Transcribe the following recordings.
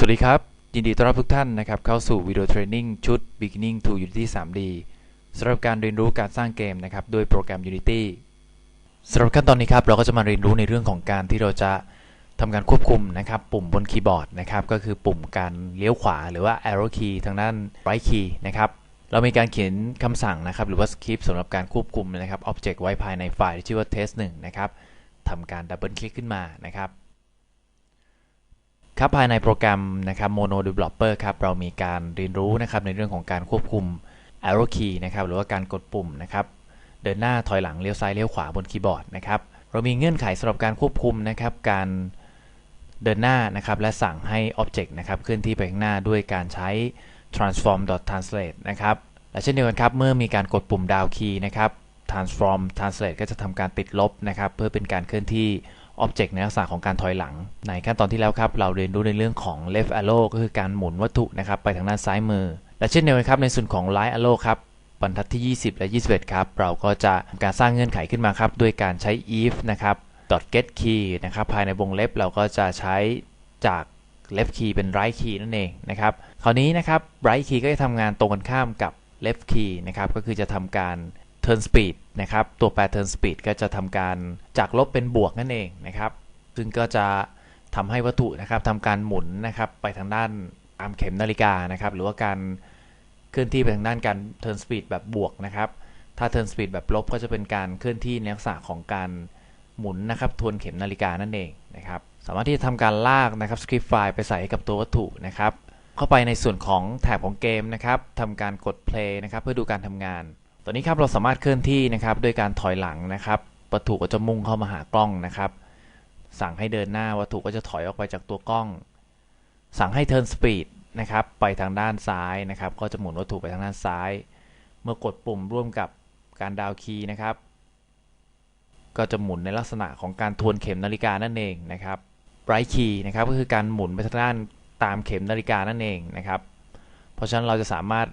สวัสดีครับ ยินดีต้อนรับทุกท่านนะครับ เข้าสู่วิดีโอเทรนนิ่งชุด Beginning to Unity 3D สำหรับการเรียนรู้การสร้างเกมนะครับด้วยโปรแกรม Unity สำหรับขั้นตอนนี้ครับ เราก็จะมาเรียนรู้ในเรื่องของการที่เราจะทำการควบคุมนะครับ ปุ่มบนคีย์บอร์ดนะครับ ก็คือปุ่มการเลี้ยวขวาหรือว่า arrow key ทางด้าน right key นะครับ เรามีการเขียนคำสั่งนะครับ หรือว่าสคริปต์สำหรับการควบคุมนะครับ object ไว้ภายในไฟล์ที่ชื่อว่า test 1นะครับทำการดับเบิลคลิกขึ้นมานะครับ ครับภายในโปรแกรมนะครับ Mono Developer ครับเรามีการเรียนรู้นะครับในเรื่องของการควบคุม arrow key นะครับหรือว่าการกดปุ่มนะครับเดินหน้าถอยหลังเลี้ยวซ้ายเลี้ยวขวาบนคีย์บอร์ดนะครับเรามีเงื่อนไขสำหรับการควบคุมนะครับการเดินหน้านะครับและสั่งให้ Object นะครับเคลื่อนที่ไปข้างหน้าด้วยการใช้ transform.translate นะครับและเช่นเดียวกันครับเมื่อมีการกดปุ่ม down key นะครับ transform translate ก็จะทำการติดลบนะครับเพื่อเป็นการเคลื่อนที่ Object ในลักษณะของการถอยหลัง ในขั้นตอนที่แล้วครับ เราเรียนรู้ในเรื่องของ left arrow ก็คือการหมุนวัตถุนะครับไปทางด้านซ้ายมือ และเช่นเดียวกันครับในส่วนของ right arrow ครับบรรทัดที่ 20 และ 21 ครับ เราก็จะทำการสร้างเงื่อนไขขึ้นมาครับ ด้วยการใช้ if นะครับ get key นะครับ ภายในวงเล็บเราก็จะใช้จาก left key เป็น right key นั่นเองนะครับ คราวนี้นะครับ right key ก็จะทำงานตรงกันข้ามกับ left key นะครับ ก็คือจะทำการ turn speed นะครับ ตัวแปร turn speed ก็จะทำการจากลบเป็นบวกนั่นเองนะครับ ซึ่งก็จะทำให้วัตถุนะครับทำการหมุนนะครับไปทางด้านตามเข็มนาฬิกานะครับ หรือว่าการเคลื่อนที่ไปทางด้านการ turn speed แบบบวกนะครับ ถ้า turn speed แบบลบก็จะเป็นการเคลื่อนที่ในลักษณะของการหมุนนะครับทวนเข็มนาฬิกานั่นเองนะครับสามารถที่จะทำการลากนะครับสคริปต์ไฟล์ไปใส่ให้กับตัววัตถุนะครับ เข้าไปในส่วนของแถบของเกมนะครับทำการกด play นะครับเพื่อดูการทำงาน อนนี้ครับเราสามารถเคลื่อนที่นะครับด้วยการถอยหลังนะครับวัตถุก็จะมุ่งเข้ามาหากล้องนะครับ สั่งให้เดินหน้าวัตถุก็จะถอยออกไปจากตัวกล้อง สั่งให้ turn speed นะครับไปทางด้านซ้ายนะครับ ก็จะหมุนวัตถุไปทางด้านซ้าย เมื่อกดปุ่มร่วมกับการดาวคีย์นะครับ ก็จะหมุนในลักษณะของการทวนเข็มนาฬิกานั่นเองนะครับ right key นะครับก็คือการหมุนไปทางด้านตามเข็มนาฬิกานั่นเองนะครับ เพราะฉะนั้นเราจะสามารถ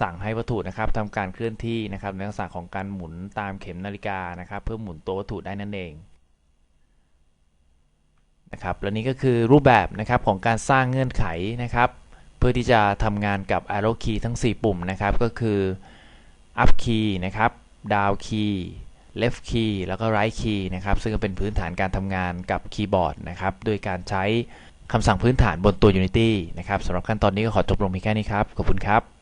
สั่งให้วัตถุนะครับทำการเคลื่อนที่นะครับในลักษณะของการหมุนตามเข็มนาฬิกานะครับ เพื่อหมุนตัววัตถุได้นั่นเองนะครับและนี้ก็คือรูปแบบนะครับของการสร้างเงื่อนไขนะครับ เพื่อที่จะทำงานกับ arrow key ทั้ง 4 ปุ่มนะครับ ก็คือ up key นะครับ down key left key แล้วก็ right key นะครับ ซึ่งเป็นพื้นฐานการทำงานกับคีย์บอร์ดนะครับ โดยการใช้คำสั่งพื้นฐานบนตัว Unity นะครับสำหรับขั้นตอนนี้ก็ขอจบลงเพียงแค่นี้ครับ ขอบคุณครับ